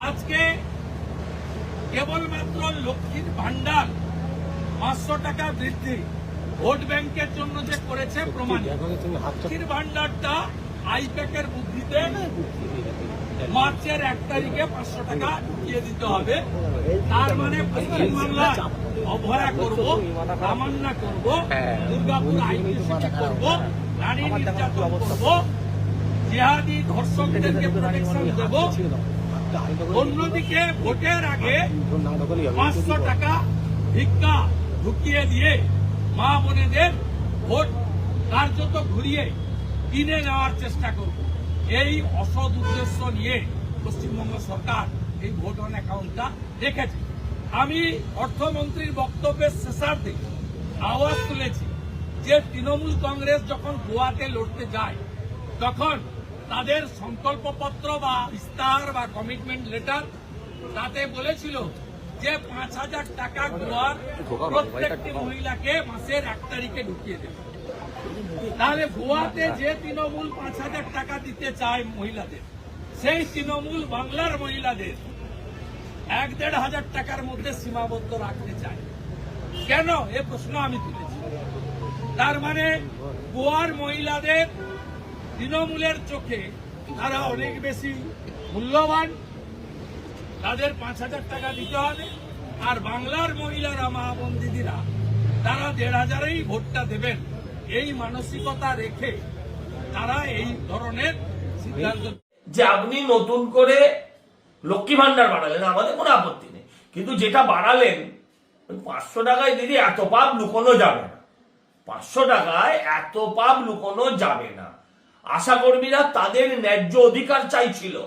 আজকে কেবলমাত্র লক্ষ্মীর ভান্ডার পাঁচশো টাকা বৃদ্ধি ভোট ব্যাংকের জন্য যে করেছে প্রমাণ। লক্ষ্মীর ভান্ডারটা আইপ্যাকের বুদ্ধিতে মার্চের এক তারিখে পাঁচশো টাকা দিয়ে দিতে হবে। তার মানে পশ্চিমবাংলায় অভয়া করব তামান্না করব দুর্গাপুর আইনজীবী করব নারী নির্যাতন করব জেহাদি ধর্ষকদেরকে প্রোটেকশন দেব। অন্যদিকে ভোটের আগে পাঁচশো টাকা ভিক্ষা ঢুকিয়ে দিয়ে মা বোনেদের ভোট কার্যত ঘুরিয়ে কিনে নেওয়ার চেষ্টা করব। এই অসৎ উদ্দেশ্য নিয়ে পশ্চিমবঙ্গ সরকার এই ভোট অন অ্যাকাউন্টটা রেখেছে আমি অর্থমন্ত্রীর বক্তব্যের শেষার্ধে আওয়াজ তুলেছি যে তৃণমূল কংগ্রেস যখন গোয়াতে লড়তে যায়, তখন তাদের সংকল্পপত্র বা ইস্তাহার বা কমিটমেন্ট লেটার তাতে বলেছিল যে পাঁচ হাজার টাকা গোয়ার প্রত্যেকটি মহিলাকে মাসের এক তারিখে ঢুকিয়ে দেবে। তাহলে গোয়াতে যে তৃণমূল পাঁচ হাজার টাকা দিতে চায় মহিলাদের, সেই তৃণমূল বাংলার মহিলাদের এক দেড় হাজার টাকার মধ্যে সীমাবদ্ধ রাখতে চায়। কেন? এ প্রশ্ন আমি তুলেছি। তার মানে গোয়ার মহিলাদের তৃণমূলের চোখে তারা অনেক বেশি মূল্যবান। তাদের পাঁচ হাজার টাকা দিতে হবে। আর বাংলার মহিলারা, মা বোন দিদিরা, তারা দেড় হাজারেই ভোটটা দেবেন। এই মানসিকতা রেখে তারা এই ধরনের সিদ্ধান্ত যে আপনি নতুন করে লক্ষ্মী ভান্ডার বাড়ালেন, আমাদের কোনো আপত্তি নেই। কিন্তু যেটা বাড়ালেন, পাঁচশো টাকায় দিদি এত পাপ লুকোনো যাবে না। পাঁচশো টাকায় এত পাপ লুকোনো যাবে না। আশা কর্মীরা তাদের ন্যায্য অধিকার চাইছিল।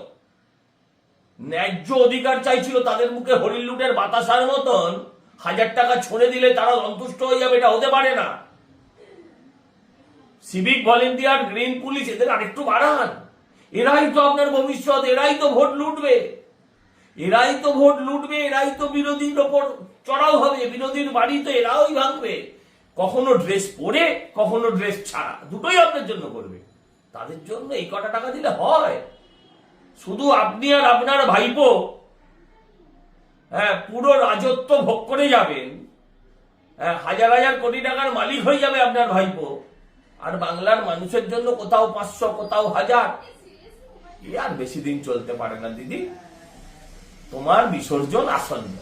ন্যায্য অধিকার চাইছিল তাদের মুখে হরিণ লুটের বাতাসার মতন। হাজার টাকা ছড়ে দিলে তারা সন্তুষ্ট হয়ে যাবে, এটা হতে পারে না। সিভিক ভলেন্টিয়ার, গ্রিন পুলিশ, এদের আরেকটু বাড়ান। এরাই তো আপনার ভবিষ্যৎ, এরাই তো ভোট লুটবে। এরাই তো ভোট লুটবে, এরাই তো বিরোধীর ওপর চড়াও হবে। বিরোধীর বাড়ি তো এরাই ভাঙবে। কখনো ড্রেস পরে, কখনো ড্রেস ছাড়া। দুটোই আপনার জন্য করবে। তাদের জন্য এই কটা টাকা দিলে হয়। শুধু আপনি আর আপনার ভাইপো হ্যাঁ পুরো রাজত্ব ভোগ করে যাবেন। হ্যাঁ, হাজার হাজার কোটি টাকার মালিক হয়ে যাবে আপনার ভাইপো। আর বাংলার মানুষের জন্য কোথাও পাঁচশো কোথাও হাজার। এ আর বেশি দিন চলতে পারে না দিদি। তোমার বিসর্জন আসন্ন।